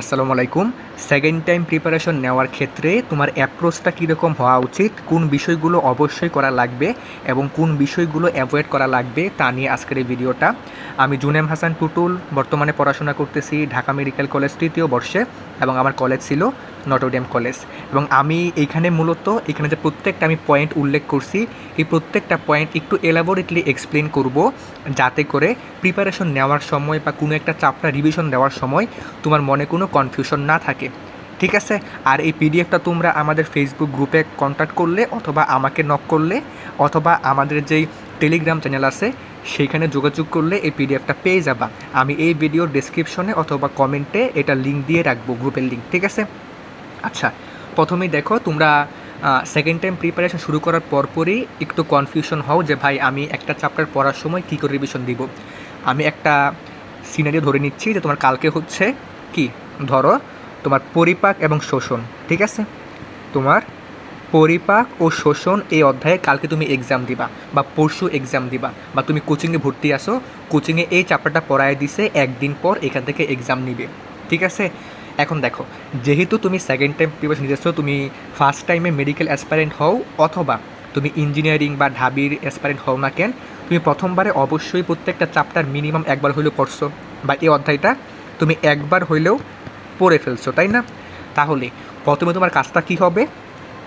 আসসালামু আলাইকুম। Second time preparation নেওয়ার ক্ষেত্রে তোমার অ্যাপ্রোচটা কীরকম হওয়া উচিত? কোন বিষয়গুলো অবশ্যই করা লাগবে এবং কোন বিষয়গুলো অ্যাভয়েড করা লাগবে তা নিয়ে আজকের এই ভিডিওটা। আমি জুনেম হাসান টুটুল, বর্তমানে পড়াশোনা করতেছি ঢাকা মেডিকেল কলেজ তৃতীয় বর্ষে এবং আমার কলেজ ছিল নটোডিয়াম কলেজ। এবং আমি এইখানে মূলত এখানে যে প্রত্যেকটা আমি পয়েন্ট উল্লেখ করছি, এই প্রত্যেকটা পয়েন্ট একটু এলাবোরেটলি এক্সপ্লেন করব যাতে করে প্রিপারেশন নেওয়ার সময় বা কোনো একটা চাপটা রিভিশন দেওয়ার সময় তোমার মনে কোনো কনফিউশন না থাকে। ঠিক আছে? আর এই পিডিএফটা তোমরা আমাদের ফেসবুক গ্রুপে কন্ট্যাক্ট করলে অথবা আমাকে নক করলে অথবা আমাদের যেই টেলিগ্রাম চ্যানেল আছে, সেইখানে যোগাযোগ করলে এই পিডিএফটা পেয়ে যাবা। আমি এই ভিডিওর ডেসক্রিপশনে অথবা কমেন্টে এটা লিঙ্ক দিয়ে রাখব গ্রুপের লিঙ্ক ঠিক আছে? আচ্ছা প্রথমেই দেখো, তোমরা সেকেন্ড টাইম প্রিপারেশন শুরু করার পরপরই একটু কনফিউশন হও যে ভাই আমি একটা চ্যাপ্টার পড়ার সময় কী করে রিভিশন দিব। আমি একটা সিনারি ধরে নিচ্ছি যে তোমার কালকে হচ্ছে কি? ধরো, তোমার পরিপাক এবং শোষণ, ঠিক আছে? তোমার পরিপাক ও শোষণ এই অধ্যায়ে কালকে তুমি এক্সাম দিবা বা পরশু এক্সাম দিবা বা তুমি কোচিংয়ে ভর্তি আসো কোচিংয়ে এই চ্যাপ্টারটা পড়ায় দিছে, একদিন পর এখান থেকে এক্সাম নিবে, ঠিক আছে? এখন দেখো, যেহেতু তুমি সেকেন্ড টাইম প্রিপারেশন নিতেছো, তুমি ফার্স্ট টাইমে মেডিকেল অ্যাসপারেন্ট হও অথবা তুমি ইঞ্জিনিয়ারিং বা ঢাবির অ্যাসপারেন্ট হও না কেন, তুমি প্রথমবারে অবশ্যই প্রত্যেকটা চ্যাপ্টার মিনিমাম একবার হইলেও পড়ছো বা এই অধ্যায়টা তুমি একবার হইলেও পড়ে ফেলছো, তাই না? তাহলে প্রথমে তোমার কাজটা কী হবে?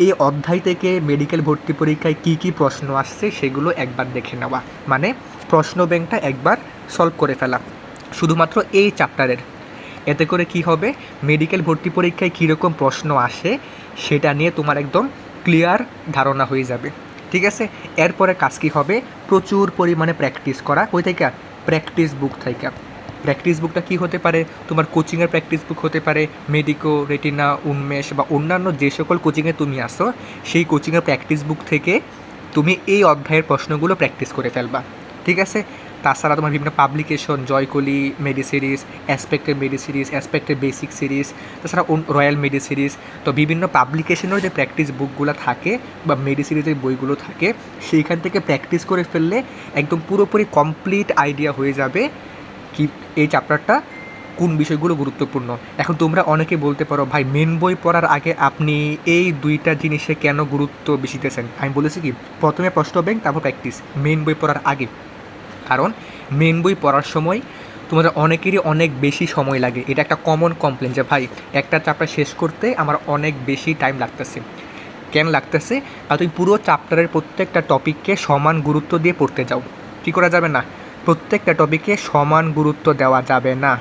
এই অধ্যায় থেকে মেডিকেল ভর্তি পরীক্ষায় কী কী প্রশ্ন আসছে সেগুলো একবার দেখে নেওয়া। মানে প্রশ্ন ব্যাংকটা একবার সলভ করে ফেলা। শুধুমাত্র এই চ্যাপ্টারের এতে করে কি হবে? মেডিকেল ভর্তি পরীক্ষায় কীরকম প্রশ্ন আসে সেটা নিয়ে তোমার একদম ক্লিয়ার ধারণা হয়ে যাবে। ঠিক আছে? এরপরে কাজ কী হবে? প্রচুর পরিমাণে প্র্যাকটিস করা। কই থেকে? প্র্যাকটিস বুক থেকে। প্র্যাকটিস বুকটা কী হতে পারে? তোমার কোচিংয়ের প্র্যাকটিস বুক হতে পারে। মেডিকো রেটিনা উন্মেষ বা অন্যান্য যে সকল কোচিংয়ে তুমি আসো সেই কোচিংয়ের প্র্যাকটিস বুক থেকে তুমি এই অধ্যায়ের প্রশ্নগুলো প্র্যাকটিস করে ফেলবা। ঠিক আছে? তাছাড়া তোমার বিভিন্ন পাবলিকেশন জয়কলি মেডি সিরিজ অ্যাসপেক্টের মেডি সিরিজ অ্যাসপেক্টের বেসিক সিরিজ তাছাড়া রয়্যাল মেডি সিরিজ তো বিভিন্ন পাবলিকেশনের যে প্র্যাকটিস বুকগুলো থাকে বা মেডি সিরিজের বইগুলো থাকে, সেইখান থেকে প্র্যাকটিস করে ফেললে একদম পুরোপুরি কমপ্লিট আইডিয়া হয়ে যাবে কি এই চ্যাপ্টারটা কোন বিষয়গুলো গুরুত্বপূর্ণ। এখন তোমরা অনেকে বলতে পারো, ভাই মেন বই পড়ার আগে আপনি এই দুইটা জিনিসে কেন গুরুত্ব বেশি দিতেছেন? আমি বলেছি কি, প্রথমে প্রশ্ন ব্যাংক, তারপর প্র্যাকটিস মেন বই পড়ার আগে। কারণ মেন বই পড়ার সময় তোমাদের অনেকেরই অনেক বেশি সময় লাগে। এটা একটা কমন কমপ্লেন যে, ভাই, একটা চ্যাপ্টার শেষ করতে আমার অনেক বেশি টাইম লাগতেছে। কেন লাগতেছে? আর তুমি পুরো চ্যাপ্টারের প্রত্যেকটা টপিককে সমান গুরুত্ব দিয়ে পড়তে যাও। কী করা যাবে না? প্রত্যেকটা টপিকে সমান গুরুত্ব দেওয়া যাবে না।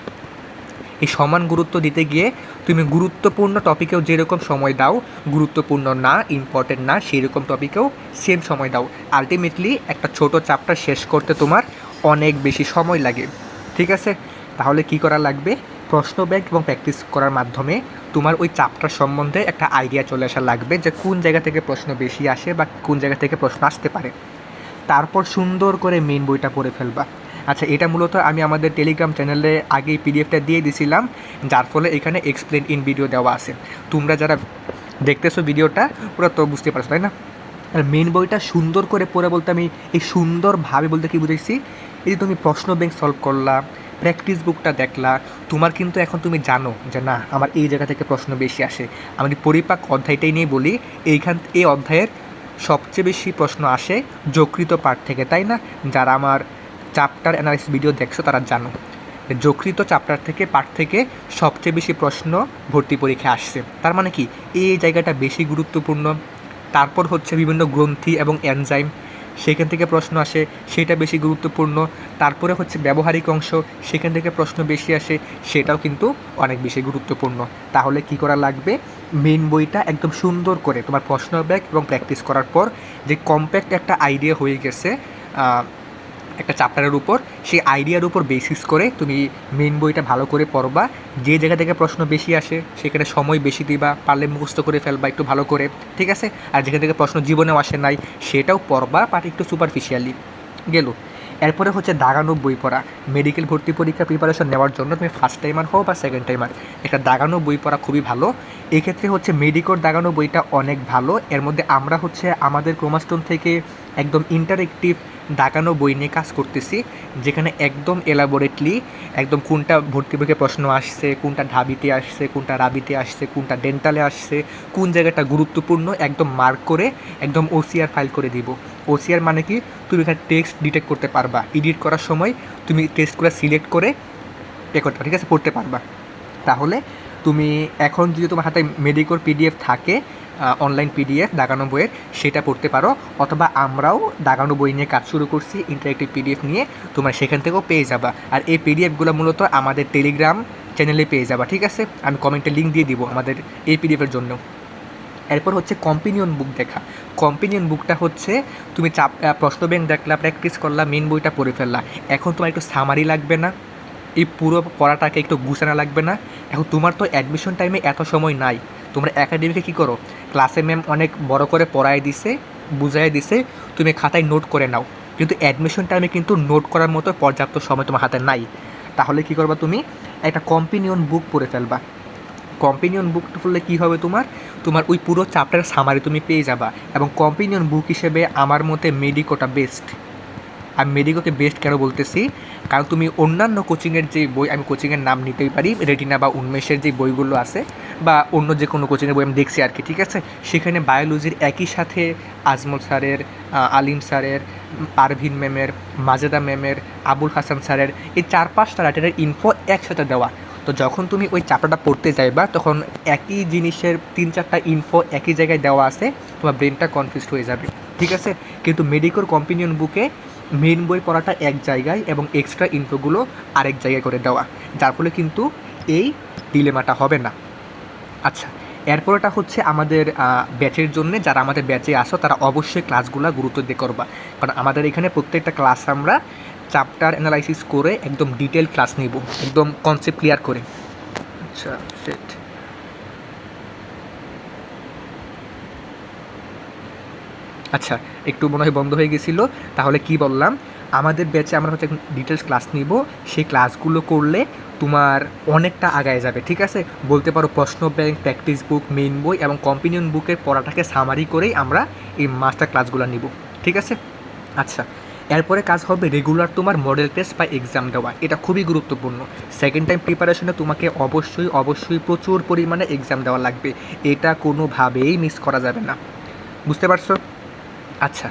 এই সমান গুরুত্ব দিতে গিয়ে তুমি গুরুত্বপূর্ণ টপিকেও যেরকম সময় দাও, গুরুত্বপূর্ণ না ইম্পর্টেন্ট না সেই রকম টপিকেও সেম সময় দাও। আলটিমেটলি একটা ছোট চ্যাপ্টার শেষ করতে তোমার অনেক বেশি সময় লাগে। ঠিক আছে? তাহলে কি করা লাগবে? প্রশ্ন ব্যাংক এবং প্র্যাকটিস করার মাধ্যমে তোমার ওই চাপটার সম্বন্ধে একটা আইডিয়া চলে আসা লাগবে যে কোন জায়গা থেকে প্রশ্ন বেশি আসে বা কোন জায়গা থেকে প্রশ্ন আসতে পারে। তারপর সুন্দর করে মেন বইটা পড়ে ফেলবা। আচ্ছা এটা মূলত আমি আমাদের টেলিগ্রাম চ্যানেলে আগেই পিডিএফটা দিয়ে দিছিলাম, যার ফলে এখানে এক্সপ্লেন ইন ভিডিও দেওয়া আছে। তোমরা যারা দেখতেছো ভিডিওটা ওরা তো বুঝতে পারছ, তাই না? আর মেন বইটা সুন্দর করে পড়ে বলতে আমি এই সুন্দরভাবে বলতে কি বুঝেছি এই যে তুমি প্রশ্ন ব্যাংক সলভ করলা প্র্যাকটিস বুকটা দেখলা, তোমার কিন্তু এখন তুমি জানো যে না, আমার এই জায়গা থেকে প্রশ্ন বেশি আসে। আমি পরিপাক অধ্যায়টাই নিয়ে বলি, এইখান, এই অধ্যায়ের সবচেয়ে বেশি প্রশ্ন আসে যকৃত পাঠ থেকে, তাই না? যারা আমার চ্যাপ্টার অ্যানালিসিস ভিডিও দেখছ তারা জানো। যকৃত চ্যাপ্টার থেকে পাঠ থেকে সবচেয়ে বেশি প্রশ্ন ভর্তি পরীক্ষায় আসছে। তার মানে কি? এই জায়গাটা বেশি গুরুত্বপূর্ণ। তারপর হচ্ছে বিভিন্ন গ্রন্থি এবং এনজাইম সেখান থেকে প্রশ্ন আসে, সেটা বেশি গুরুত্বপূর্ণ। তারপরে হচ্ছে ব্যবহারিক অংশ, সেখান থেকে প্রশ্ন বেশি আসে, সেটাও কিন্তু অনেক বেশি গুরুত্বপূর্ণ। তাহলে কি করা লাগবে? মেন বইটা একদম সুন্দর করে তোমার প্রশ্ন ব্যাগ এবং প্র্যাকটিস করার পর যে কম্প্যাক্ট একটা আইডিয়া হয়ে গেছে একটা চ্যাপ্টারের উপর, সেই আইডিয়ার উপর বেসিস করে তুমি মেন বইটা ভালো করে পড়বা। যে জায়গা থেকে প্রশ্ন বেশি আসে, সেখানে সময় বেশি দিবা, পারলে মুখস্ত করে ফেলবা একটু ভালো করে, ঠিক আছে? আর যেখান থেকে প্রশ্ন জীবনেও আসে নাই, সেটাও পড়বা বাট একটু সুপারফিশিয়ালি গেল। এরপরে হচ্ছে দাগানো বই পড়া। মেডিকেল ভর্তি পরীক্ষা প্রিপারেশন নেওয়ার জন্য তুমি ফার্স্ট টাইমার হও বা সেকেন্ড টাইমার একটা দাগানো বই পড়া খুবই ভালো। এক্ষেত্রে হচ্ছে মেডিকোর দাগানো বইটা অনেক ভালো। এর মধ্যে আমরা হচ্ছে আমাদের ক্রোমাস্টোন থেকে একদম ইন্টারেক্টিভ দাগানো বই নিয়ে কাজ করতেছি, যেখানে একদম এলাবোরেটলি একদম কোনটা ভর্তি পরীক্ষায় প্রশ্ন আসছে, কোনটা ঢাবিতে আসছে, কোনটা রাবিতে আসছে, কোনটা ডেন্টালে আসছে, কোন জায়গাটা গুরুত্বপূর্ণ একদম মার্ক করে একদম ওসিআর ফাইল করে দিব। ওসিআর মানে কি? তুমি এখানে টেক্সট ডিটেক্ট করতে পারবা। এডিট করার সময় তুমি টেক্সটগুলো সিলেক্ট করে এ করতে ঠিক আছে, পড়তে পারবা। তাহলে তুমি এখন যদি তোমার হাতে মেডিকোর পিডিএফ থাকে অনলাইন পিডিএফ দাগানো বইয়ের, সেটা পড়তে পারো। অথবা আমরাও দাগানো বই নিয়ে কাজ শুরু করছি ইন্টারেক্টিভ পিডিএফ নিয়ে। তোমার সেখান থেকেও পেয়ে যাবা। আর এই পিডিএফগুলো মূলত আমাদের টেলিগ্রাম চ্যানেলে পেয়ে যাবা, ঠিক আছে? আমি কমেন্টে লিঙ্ক দিয়ে দিব আমাদের এই পিডিএফের জন্য। এরপর হচ্ছে কম্পিনিয়ন বুক দেখা। কম্পিনিয়ন বুকটা হচ্ছে, তুমি চাপ প্রশ্ন ব্যাংক দেখলা প্র্যাকটিস করলা মেন বইটা পড়ে ফেললা। এখন তোমার একটু সামারি লাগবে না, এই পুরো পড়াটাকে একটু গুছানো লাগবে না। এখন তোমার তো অ্যাডমিশন টাইমে এত সময় নাই। তোমরা একাডেমিকে কী করো? ক্লাসে ম্যাম অনেক বড় করে পড়ায় দিছে বুঝাই দিছে, তুমি খাতায় নোট করে নাও। কিন্তু অ্যাডমিশন টাইমে কিন্তু নোট করার মতো পর্যাপ্ত সময় তোমার হাতে নাই। তাহলে কী করবা তুমি? একটা কম্পিনিয়ন বুক পড়ে ফেলবা। কম্পিনিয়ন বুকটা পড়লে কী হবে তোমার? তোমার ওই পুরো চ্যাপ্টার সামারি তুমি পেয়ে যাবা এবং কম্পেনিয়ন বুক হিসেবে আমার মতে মেডিকোটা বেস্ট আমি মেডিকোকে বেস্ট কেন বলতেছি? কারণ তুমি অন্যান্য কোচিংয়ের যে বই, আমি কোচিংয়ের নাম নিতেই পারি রেটিনা বা উন্মেষের যে বইগুলো আছে, বা অন্য যে কোনো কোচিংয়ের বই আমি দেখছি আর কি, ঠিক আছে? সেখানে বায়োলজির একই সাথে আজমল স্যারের আলিম স্যারের, পারভিন ম্যামের, মাজেদা ম্যামের, আবুল হাসান স্যারের, এই চার পাঁচটা রাইটারের ইনফো একসাথে দেওয়া। তো যখন তুমি ওই চ্যাপ্টারটা পড়তে যাইবা, তখন একই জিনিসের তিন চারটা ইনফো একই জায়গায় দেওয়া আছে, তোমার ব্রেনটা কনফিউজড হয়ে যাবে। ঠিক আছে? কিন্তু মেডিকোর কম্পিনিয়ন বুকে মেন বই পড়াটা এক জায়গায় এবং এক্সট্রা ইনফোগুলো আরেক জায়গায় করে দেওয়া। যার ফলে কিন্তু এই ডিলেমাটা হবে না। আচ্ছা এরপরটা হচ্ছে আমাদের ব্যাচের জন্য যারা আমাদের ব্যাচে আসো তারা অবশ্যই ক্লাসগুলো গুরুত্ব দিয়ে করবা। কারণ আমাদের এখানে প্রত্যেকটা ক্লাস আমরা চ্যাপ্টার অ্যানালাইসিস করে একদম ডিটেল ক্লাস নিব, একদম কনসেপ্ট ক্লিয়ার করে। আচ্ছা সেট আচ্ছা একটু মনে হয় বন্ধ হয়ে গেছিল, তাহলে কি বললাম? আমাদের ব্যাচে আমরা হচ্ছে ডিটেলস ক্লাস নিব, সেই ক্লাসগুলো করলে তোমার অনেকটা আগায় যাবে, ঠিক আছে? বলতে পারো প্রশ্ন ব্যাংক প্র্যাকটিস বুক মেইন বই এবং কম্পিনিয়ন বুকের পড়াটাকে সামারি করেই আমরা এই মাস্টার ক্লাসগুলো নিব, ঠিক আছে? আচ্ছা এরপরে কাজ হবে রেগুলার তোমার মডেল টেস্ট বা এক্সাম দেওয়া। এটা খুবই গুরুত্বপূর্ণ। সেকেন্ড টাইম প্রিপারেশনে তোমাকে অবশ্যই অবশ্যই প্রচুর পরিমাণে এক্সাম দেওয়া লাগবে। এটা কোনোভাবেই মিস করা যাবে না। বুঝতে পারছ? আচ্ছা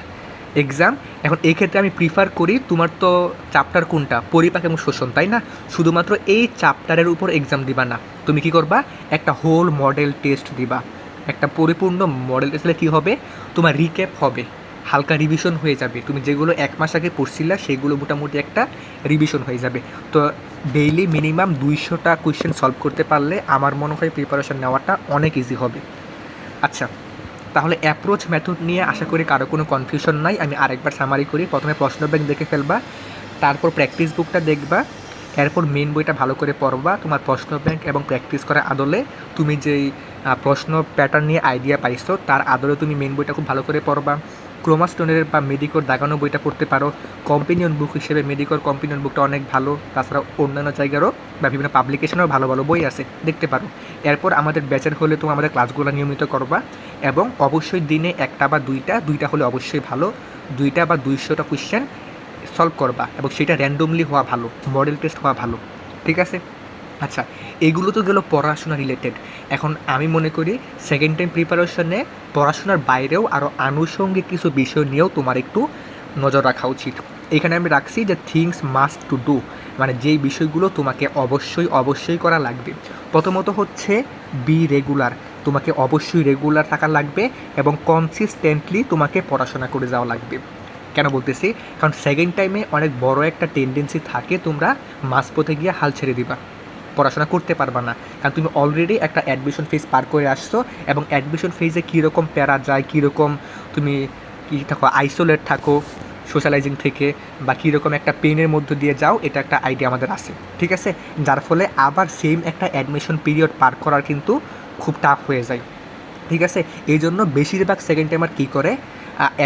এক্সাম এখন এই ক্ষেত্রে আমি প্রিফার করি তোমার তো চাপ্টার কোনটা? পরিপাক এবং শোষণ, তাই না? শুধুমাত্র এই চাপ্টারের উপর এক্সাম দিবা না। তুমি কি করবা? একটা হোল মডেল টেস্ট দিবা। একটা পরিপূর্ণ মডেল টেস্ট কী হবে? তোমার রিক্যাপ হবে। হালকা রিভিশন হয়ে যাবে। তুমি যেগুলো এক মাস আগে পড়ছিলা, সেগুলো মোটামুটি একটা রিভিশন হয়ে যাবে। তো ডেইলি মিনিমাম দুইশোটা কোয়েশ্চেন সলভ করতে পারলে আমার মনে হয় প্রিপারেশন নেওয়াটা অনেক ইজি হবে। আচ্ছা তাহলে অ্যাপ্রোচ মেথড নিয়ে আশা করি কারও কোনো কনফিউশন নাই। আমি আরেকবার সামারি করি। প্রথমে প্রশ্ন ব্যাংক দেখে ফেলবা, তারপর প্র্যাকটিস বুকটা দেখবা, এরপর মেন বইটা ভালো করে পড়বা। তোমার প্রশ্ন ব্যাংক এবং প্র্যাকটিস করার আদলে তুমি যেই প্রশ্ন প্যাটার্ন নিয়ে আইডিয়া পাইছো, তার আদলে তুমি মেন বইটা খুব ভালো করে পড়বা। ক্রোমাস্টোনের বা মেডিকোর দাগানো বইটা পড়তে পারো। কম্পিনিয়ন বুক হিসেবে মেডিকোর কম্পিনিয়ন বুকটা অনেক ভালো। তাছাড়া অন্যান্য জায়গারও বা বিভিন্ন পাবলিকেশনেরও ভালো ভালো বই আছে, দেখতে পারো। এরপর আমাদের ব্যাচের হলে তুমি আমাদের ক্লাসগুলো নিয়মিত করবা এবং অবশ্যই দিনে একটা বা দুইটা দুইটা হলে অবশ্যই ভালো, দুইটা বা দুইশোটা কোয়েশ্চেন সলভ করবা এবং সেটা র্যান্ডমলি হওয়া ভালো মডেল টেস্ট হওয়া ভালো, ঠিক আছে? আচ্ছা এগুলো তো গেল পড়াশোনা রিলেটেড এখন আমি মনে করি সেকেন্ড টাইম প্রিপারেশনে পড়াশোনার বাইরেও আরও আনুষঙ্গিক কিছু বিষয় নিয়েও তোমার একটু নজর রাখা উচিত। এখানে আমি রাখছি যে থিংস মাস্ট টু ডু মানে যেই বিষয়গুলো তোমাকে অবশ্যই অবশ্যই করা লাগবে। প্রথমত হচ্ছে বি রেগুলার তোমাকে অবশ্যই রেগুলার থাকা লাগবে এবং কনসিস্টেন্টলি তোমাকে পড়াশোনা করে যাওয়া লাগবে। কেন বলতেছি? কারণ সেকেন্ড টাইমে অনেক বড় একটা টেন্ডেন্সি থাকে তোমরা মাঝপথে গিয়ে হাল ছেড়ে দিবা। পড়াশোনা করতে পারবা না। কারণ তুমি অলরেডি একটা অ্যাডমিশন ফেজ পার করে আসছো এবং অ্যাডমিশন ফেজে কীরকম প্যারা যায়, কীরকম তুমি কী থাকো আইসোলেট থাকো সোশ্যালাইজিং থেকে বা কীরকম একটা পেনের মধ্য দিয়ে যাও, এটা একটা আইডিয়া আমাদের আছে। ঠিক আছে? যার ফলে আবার সেম একটা অ্যাডমিশন পিরিয়ড পার করার কিন্তু খুব টাফ হয়ে যায়। ঠিক আছে? এই জন্য বেশিরভাগ সেকেন্ড টাইমার কী করে?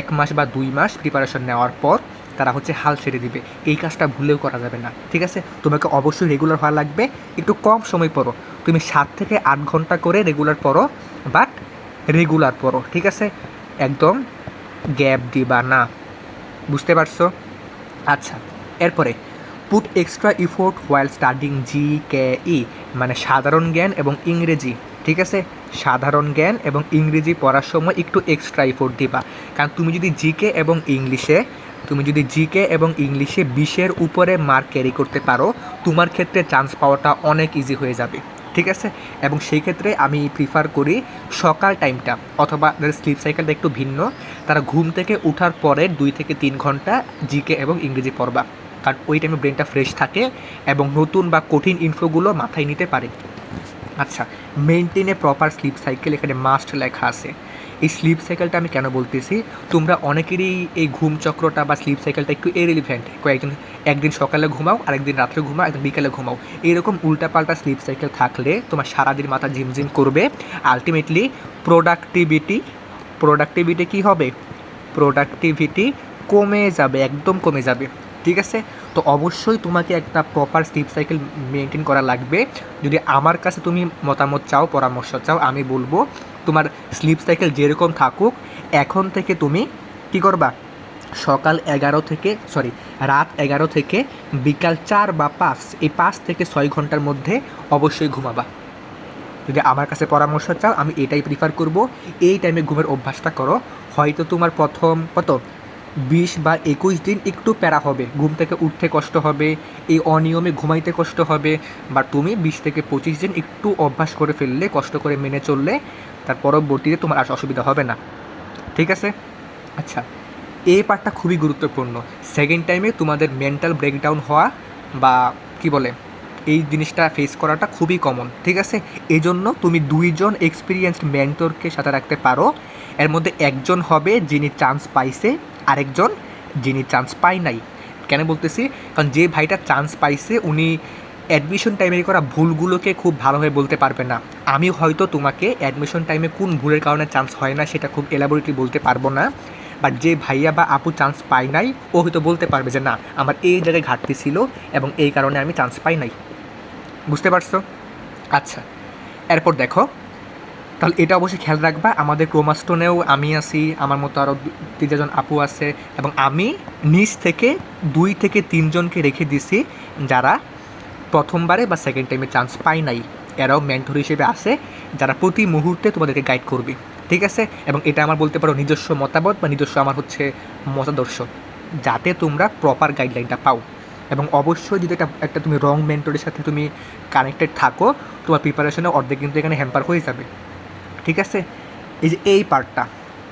এক মাস বা দুই মাস প্রিপারেশন নেওয়ার পর তারা হচ্ছে হাল ছেড়ে দিবে। এই কাজটা ভুলেও করা যাবে না, ঠিক আছে? তোমাকে অবশ্যই রেগুলার হওয়া লাগবে, একটু কম সময় পড়ো। তুমি সাত থেকে আট ঘণ্টা করে রেগুলার পড়ো বাট রেগুলার পড়ো, ঠিক আছে? একদম গ্যাপ দিবা না, বুঝতে পারছ? আচ্ছা এরপরে put extra effort while studying G K ই মানে সাধারণ জ্ঞান এবং ইংরেজি, ঠিক আছে? সাধারণ জ্ঞান এবং ইংরেজি পড়ার সময় একটু এক্সট্রা ইফোর্ট দিবা। কারণ তুমি যদি জিকে এবং ইংলিশে তুমি যদি জিকে এবং ইংলিশে বিশের উপরে মার্ক ক্যারি করতে পারো, তোমার ক্ষেত্রে চান্স পাওয়াটা অনেক ইজি হয়ে যাবে, ঠিক আছে? এবং সেই ক্ষেত্রে আমি প্রিফার করি সকাল টাইমটা অথবা যাদের স্লিপ সাইকেলটা একটু ভিন্ন। তারা ঘুম থেকে ওঠার পরে দুই থেকে তিন ঘণ্টা জিকে এবং ইংরেজি পড়বা। কারণ ওই টাইমে ব্রেনটা ফ্রেশ থাকে এবং নতুন বা কঠিন ইনফোগুলো মাথায় নিতে পারে। আচ্ছা মেনটেনে প্রপার স্লিপ সাইকেল এখানে মাস্ট লেখা আছে। এই স্লিপ সাইকেলটা আমি কেন বলতেছি? তোমরা অনেকেরই এই ঘুম চক্রটা বা স্লিপ সাইকেলটা একটু এরিলিভেন্ট কয়েকজন, একদিন সকালে ঘুমাও, আরেকদিন রাত্রে ঘুমাও, একদিন বিকালে ঘুমাও। এরকম উল্টাপাল্টা স্লিপ সাইকেল থাকলে তোমার সারাদিন মাথা ঝিমঝিম করবে। আলটিমেটলি প্রোডাক্টিভিটি প্রোডাক্টিভিটি কী হবে? প্রোডাক্টিভিটি কমে যাবে, একদম কমে যাবে। ঠিক আছে? তো অবশ্যই তোমাকে একটা প্রপার স্লিপ সাইকেল মেনটেন করা লাগবে। যদি আমার কাছে তুমি মতামত চাও, পরামর্শ চাও, আমি বলব তোমার স্লিপ সাইকেল যেরকম থাকুক, এখন থেকে তুমি কী করবা? সকাল এগারো থেকে সরি রাত এগারো থেকে বিকাল চার বা পাঁচ, এই পাঁচ থেকে ছয় ঘণ্টার মধ্যে অবশ্যই ঘুমাবা। যদি আমার কাছে পরামর্শ চাও, আমি এটাই প্রিফার করব। এই টাইমে ঘুমের অভ্যাসটা করো। হয়তো তোমার প্রথম, কত? বিশ বা একুশ দিন একটু প্যারা হবে। ঘুম থেকে উঠতে কষ্ট হবে, এই অনিয়মে ঘুমাইতে কষ্ট হবে, বা তুমি বিশ থেকে পঁচিশ দিন একটু অভ্যাস করে ফেললে, কষ্ট করে মেনে চললে, তার পরবর্তীতে তোমার আর অসুবিধা হবে না। ঠিক আছে? আচ্ছা এই পার্টটা খুবই গুরুত্বপূর্ণ। সেকেন্ড টাইমে তোমাদের মেন্টাল ব্রেকডাউন হওয়া, বা কি বলে, এই জিনিসটা ফেস করাটা খুবই কমন ঠিক আছে? এই জন্য তুমি দুইজন এক্সপিরিয়েন্সড মেন্টরকে সাথে রাখতে পারো। এর মধ্যে একজন হবে যিনি চান্স পাইছে, আরেকজন যিনি চান্স পায় নাই। কেন বলতেছি? কারণ যে ভাইটা চান্স পাইছে, উনি অ্যাডমিশন টাইমে করা ভুলগুলোকে খুব ভালোভাবে বলতে পারবে না। আমি হয়তো তোমাকে অ্যাডমিশন টাইমে কোন ভুলের কারণে চান্স হয় না সেটা খুব এলাবোরেটলি বলতে পারব না। বাট যে ভাইয়া বা আপু চান্স পায় নাই, ও হয়তো বলতে পারবে যে, না, আমার এই জায়গায় ঘাটতি ছিল এবং এই কারণে আমি চান্স পাই নাই। বুঝতে পারছ? আচ্ছা এরপর দেখো। তাহলে এটা অবশ্যই খেয়াল রাখবা। আমাদের ক্রোমাস্টোনেও আমি আছি, আমার মতো আরও তিনজন আপু আছে এবং আমি নিচ থেকে দুই থেকে তিনজনকে রেখে দিছি যারা প্রথমবারে বা সেকেন্ড টাইমে চান্স পায় নাই। এরাও মেন্টর হিসেবে আছে, যারা প্রতি মুহূর্তে তোমাদেরকে গাইড করবে। ঠিক আছে? এবং এটা আমার বলতে পারো নিজস্ব মতামত বা নিজস্ব আমার হচ্ছে মতাদর্শ, যাতে তোমরা প্রপার গাইডলাইনটা পাও। এবং অবশ্যই যদি এটা একটা তুমি রং মেন্টরের সাথে তুমি কানেক্টেড থাকো, তোমার প্রিপারেশনে অর্ধেক কিন্তু এখানে হ্যাম্পার হয়ে যাবে। ঠিক আছে? এই যে এই পার্টটা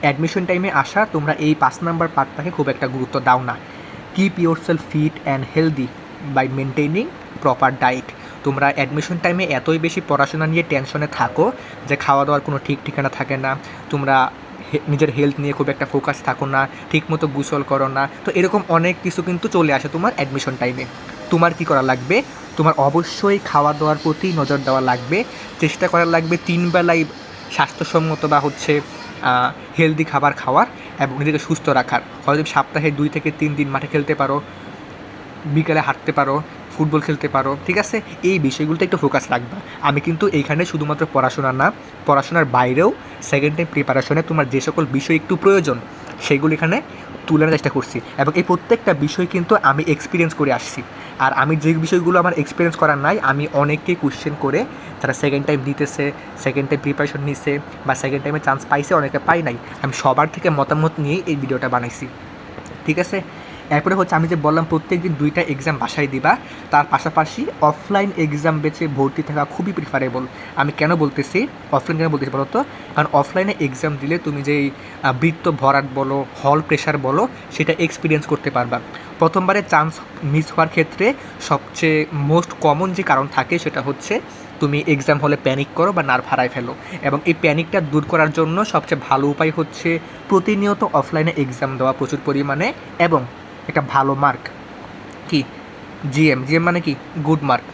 অ্যাডমিশন টাইমে আসা, তোমরা এই পাঁচ নাম্বার পার্টটাকে খুব একটা গুরুত্ব দাও না। Keep yourself fit and healthy by maintaining proper diet তোমরা অ্যাডমিশন টাইমে এতই বেশি পড়াশোনা নিয়ে টেনশনে থাকো যে খাওয়া দাওয়ার কোনো ঠিক ঠিকানা থাকে না। তোমরা নিজের হেলথ নিয়ে খুব একটা ফোকাস থাকো না, ঠিকমতো গুসল করো না। তো এরকম অনেক কিছু কিন্তু চলে আসে তোমার অ্যাডমিশন টাইমে তোমার কি করা লাগবে? তোমার অবশ্যই খাওয়া দাওয়ার প্রতি নজর দেওয়া লাগবে। চেষ্টা করা লাগবে তিন বেলায় স্বাস্থ্যসম্মত বা হচ্ছে হেলদি খাবার খাওয়ার এবং নিজেকে সুস্থ রাখার। হয়তো সপ্তাহে দুই থেকে তিন দিন মাঠে খেলতে পারো, বিকেলে হাঁটতে পারো, ফুটবল খেলতে পারো, ঠিক আছে? এই বিষয়গুলোতে একটু ফোকাস রাখবা। আমি কিন্তু এইখানে শুধুমাত্র পড়াশোনা না, পড়াশোনার বাইরেও সেকেন্ড টাইম প্রিপারেশনে তোমার যে সকল বিষয় একটু প্রয়োজন, সেগুলো এখানে তুলে চেষ্টা করছি। এবং এই প্রত্যেকটা বিষয় কিন্তু আমি এক্সপিরিয়েন্স করে আসছি। আর আমি যে বিষয়গুলো আমার এক্সপিরিয়েন্স করার নাই, আমি অনেককে কোশ্চেন করে তারা সেকেন্ড টাইম দিতেছে সেকেন্ড টাইম প্রিপারেশন নিছে বা সেকেন্ড টাইমে চান্স পাইছে, অনেকে পাই নাই। আমি সবার থেকে মতামত নিয়েই এই ভিডিওটা বানাইছি। ঠিক আছে? এরপরে হচ্ছে আমি যে বললাম প্রত্যেক দিন দুইটা এক্সাম বাসায় দিবা, তার পাশাপাশি অফলাইন এক্সাম বেছে ভর্তি থাকা খুবই প্রিফারেবল আমি কেন বলতেছি? অফলাইন কেন বলতেছি বলো তো কারণ অফলাইনে এক্সাম দিলে তুমি যেই বৃত্ত ভরাট বলো হল প্রেশার বলো, সেটা এক্সপিরিয়েন্স করতে পারবা। প্রথমবারে চান্স মিস হওয়ার ক্ষেত্রে সবচেয়ে মোস্ট কমন যে কারণ থাকে সেটা হচ্ছে তুমি এক্সাম হলে প্যানিক করো বা নার্ভ হারায় ফেলো। এবং এই প্যানিকটা দূর করার জন্য সবচেয়ে ভালো উপায় হচ্ছে প্রতিনিয়ত অফলাইনে এক্সাম দেওয়া প্রচুর পরিমাণে এবং একটা ভালো মার্ক কি? জিএম জিএম মানে কি? গুড মার্ক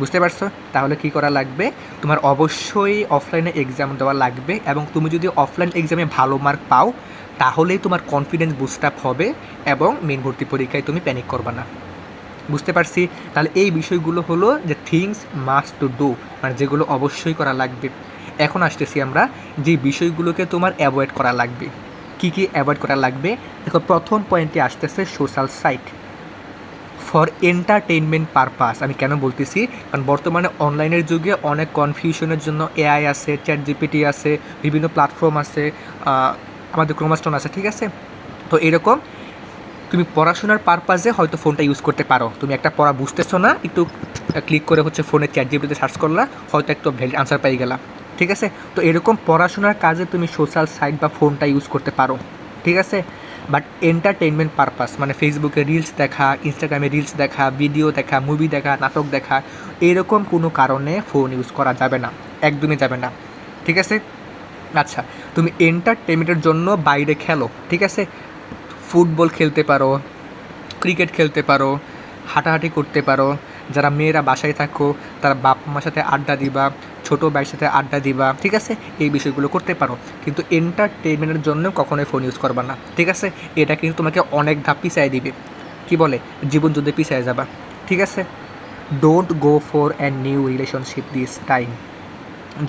বুঝতে পারছ? তাহলে কি করা লাগবে? তোমার অবশ্যই অফলাইনে এক্সাম দেওয়া লাগবে এবং তুমি যদি অফলাইন এক্সামে ভালো মার্ক পাও তাহলেই তোমার কনফিডেন্স বুস্ট আপ হবে এবং মেন ভর্তি পরীক্ষায় তুমি প্যানিক করবে না। বুঝতে পারছি? তাহলে এই বিষয়গুলো হলো যে থিংস মাস্ট টু ডু মানে যেগুলো অবশ্যই করা লাগবে। এখন আসতেছি আমরা যে বিষয়গুলোকে তোমার অ্যাভয়েড করা লাগবে। কি কি অ্যাভয়েড করা লাগবে? দেখো, প্রথম পয়েন্টে আসতেছে social site for entertainment purpose আমি কেন বলতেছি? কারণ বর্তমানে অনলাইনের যুগে অনেক কনফিউশনের জন্য এআই আছে চ্যাট জিপিটি আছে, বিভিন্ন প্ল্যাটফর্ম আছে আমাদের ক্রোমাস্টোন আছে, ঠিক আছে? তো এরকম তুমি পড়াশোনার পারপাসে হয়তো ফোনটা ইউজ করতে পারো। তুমি একটা পড়া বুঝতেছো না, একটু ক্লিক করে হচ্ছে ফোনে চ্যাট জিপিটিতে সার্চ করলা, হয়তো একটু ভ্যালিড আনসার পাই গেলা, ঠিক আছে? তো এরকম পড়াশোনার কাজে তুমি সোশ্যাল সাইট বা ফোনটা ইউজ করতে পারো, ঠিক আছে? বাট এন্টারটেনমেন্ট পারপাস মানে ফেসবুকে রিলস দেখা ইনস্টাগ্রামে রিলস দেখা ভিডিও দেখা মুভি দেখা, নাটক দেখা, এরকম কোনো কারণে ফোন ইউজ করা যাবে না, একদমই যাবে না, ঠিক আছে? আচ্ছা তুমি এন্টারটেনমেন্টের জন্য বাইরে খেলো, ঠিক আছে? ফুটবল খেলতে পারো, ক্রিকেট খেলতে পারো, হাঁটাহাঁটি করতে পারো, যারা মেয়েরা বাসায় থাকো, তারা বাপ মার সাথে আড্ডা দিবা, ছোটো ভাইয়ের সাথে আড্ডা দিবা, ঠিক আছে? এই বিষয়গুলো করতে পারো। কিন্তু এন্টারটেনমেন্টের জন্য কখনোই ফোন ইউজ করবা না, ঠিক আছে? এটা কিন্তু তোমাকে অনেক ধাপ পিছিয়ে দিবে। কি বলে? জীবন যুদ্ধে পিছিয়ে যাবা, ঠিক আছে? Don't go for and new relationship this time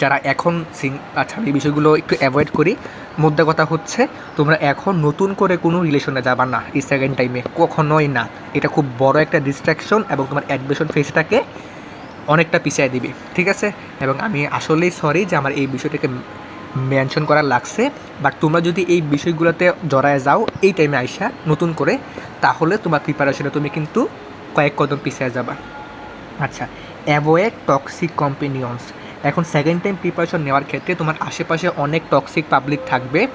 যারা এখন সিং আচ্ছা এই বিষয়গুলো একটু অ্যাভয়েড করি। মুদ্রা কথা হচ্ছে, তোমরা এখন নতুন করে কোনো রিলেশনে যাবা না এই সেকেন্ড টাইমে কখনোই না। এটা খুব বড় একটা ডিস্ট্রাকশন এবং তোমার অ্যাডমিশন ফেজটাকে অনেকটা পিছিয়ে দিবে, ঠিক আছে? এবং আমি আসলেই সরি যে আমার এই বিষয়টাকে মেনশন করা লাগছে বাট তোমরা যদি এই বিষয়গুলোতে জড়ায় যাও, এই টাইমে আইসা নতুন করে, তাহলে তোমার প্রিপারেশনে তুমি কিন্তু কয়েক কদম পিছিয়ে যাবা। আচ্ছা অ্যাভয়েড টক্সিক কম্পিনিয়ন্স এখন সেকেন্ড টাইম প্রিপারেশন নেওয়ার ক্ষেত্রে তোমার আশেপাশে অনেক টক্সিক পাবলিক থাকবে,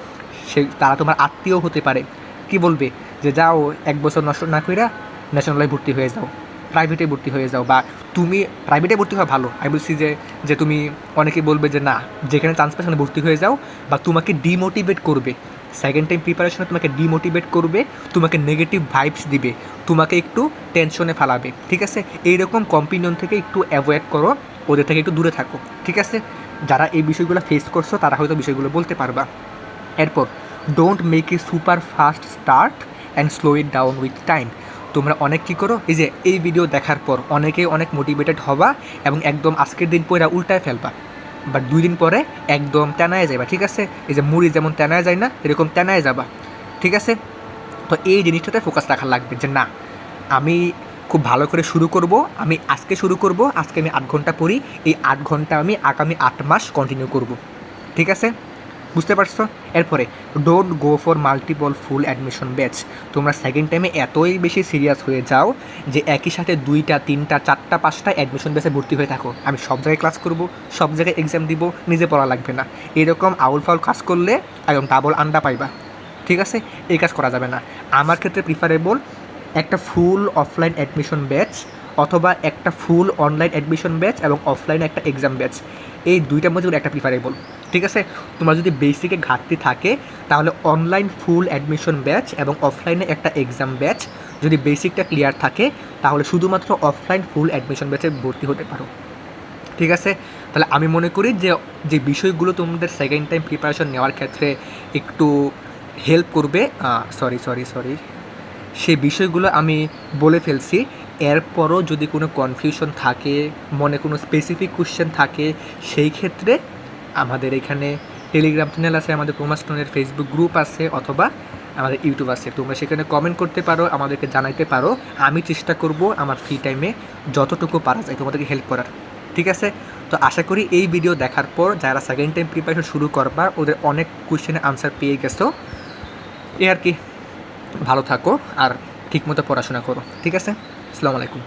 সে, তারা তোমার আত্মীয় হতে পারে। কি বলবে? যে যাও, এক বছর নষ্ট না কইরা ন্যাশনালে ভর্তি হয়ে যাও প্রাইভেটে ভর্তি হয়ে যাও। বা তুমি প্রাইভেটে ভর্তি হওয়া ভালো। আমি বলছি যে যে তুমি অনেকে বলবে যে না, যেখানে চান্স পায় সেখানে ভর্তি হয়ে যাও, বা তোমাকে ডিমোটিভেট করবে। সেকেন্ড টাইম প্রিপারেশনে তোমাকে ডিমোটিভেট করবে, তোমাকে নেগেটিভ ভাইবস দিবে, তোমাকে একটু টেনশনে ফেলাবে। ঠিক আছে? এইরকম কম্পিনিয়ন থেকে একটু অ্যাভয়েড করো। ওদের থেকে একটু দূরে থাকো, ঠিক আছে? যারা এই বিষয়গুলো ফেস করছ, তারা হয়তো বিষয়গুলো বলতে পারবা। এরপর don't make a super fast start and slow it down with time তোমরা অনেক কী করো? এই যে, এই ভিডিও দেখার পর অনেকেই অনেক মোটিভেটেড হবা এবং একদম আজকের দিন পরে উল্টায় ফেলবা। বাট দুই দিন পরে একদম তেনায় যাবা ঠিক আছে? এই যে, মুড়ি যেমন তেনায় যায় না, এরকম তেনায় যাবা, ঠিক আছে? তো এই জিনিসটাতে ফোকাস রাখা লাগবে যে, না, আমি খুব ভালো করে শুরু করব। আমি আজকে শুরু করব, আজকে আমি আট ঘণ্টা পড়ি, এই আট ঘণ্টা আমি আগামী আট মাস কন্টিনিউ করব। ঠিক আছে? বুঝতে পারছ? এরপরে don't go for multiple full admission batch তোমরা সেকেন্ড টাইমে এতই বেশি সিরিয়াস হয়ে যাও যে একই সাথে দুইটা, তিনটা, চারটা, পাঁচটা অ্যাডমিশন ব্যাচে ভর্তি হয়ে থাকো। আমি সব জায়গায় ক্লাস করব, সব জায়গায় এক্সাম দিব, নিজে পড়া লাগবে না। এরকম আউল ফাউল কাজ করলে একদম ডাবল আন্ডা পাইবা। ঠিক আছে? এই কাজ করা যাবে না। আমার ক্ষেত্রে প্রিফারেবল একটা ফুল অফলাইন অ্যাডমিশন ব্যাচ অথবা একটা ফুল অনলাইন অ্যাডমিশন ব্যাচ এবং অফলাইন একটা এক্সাম ব্যাচ এই দুইটার মধ্যে একটা প্রিফারেবল ঠিক আছে? তোমার যদি বেসিকে ঘাটতি থাকে, তাহলে অনলাইন ফুল অ্যাডমিশন ব্যাচ এবং অফলাইনে একটা এক্সাম ব্যাচ যদি বেসিকটা ক্লিয়ার থাকে, তাহলে শুধুমাত্র অফলাইন ফুল অ্যাডমিশন ব্যাচে ভর্তি হতে পারো। ঠিক আছে? তাহলে আমি মনে করি যে যে বিষয়গুলো তোমাদের সেকেন্ড টাইম প্রিপারেশন নেওয়ার ক্ষেত্রে একটু হেল্প করবে সরি সরি সরি সেই বিষয়গুলো আমি বলে ফেলছি। এরপরও যদি কোনো কনফিউশন থাকে, মনে কোনো স্পেসিফিক কোশ্চেন থাকে, সেই ক্ষেত্রে আমাদের এখানে টেলিগ্রাম চ্যানেল আছে, আমাদের প্রমাস্টনের ফেসবুক গ্রুপ আছে অথবা আমাদের ইউটিউব আছে। তোমরা সেখানে কমেন্ট করতে পারো, আমাদেরকে জানাইতে পারো। আমি চেষ্টা করব আমার ফ্রি টাইমে যতটুকু পারা যায় তোমাদেরকে হেল্প করার। ঠিক আছে? তো আশা করি এই ভিডিও দেখার পর যারা সেকেন্ড টাইম প্রিপারেশন শুরু করবা, ওদের অনেক কোশ্চেনের আনসার পেয়ে গেছো। এ আর কি। ভালো থাকো আর ঠিকমতো পড়াশোনা করো। ঠিক আছে? আসসালামু আলাইকুম।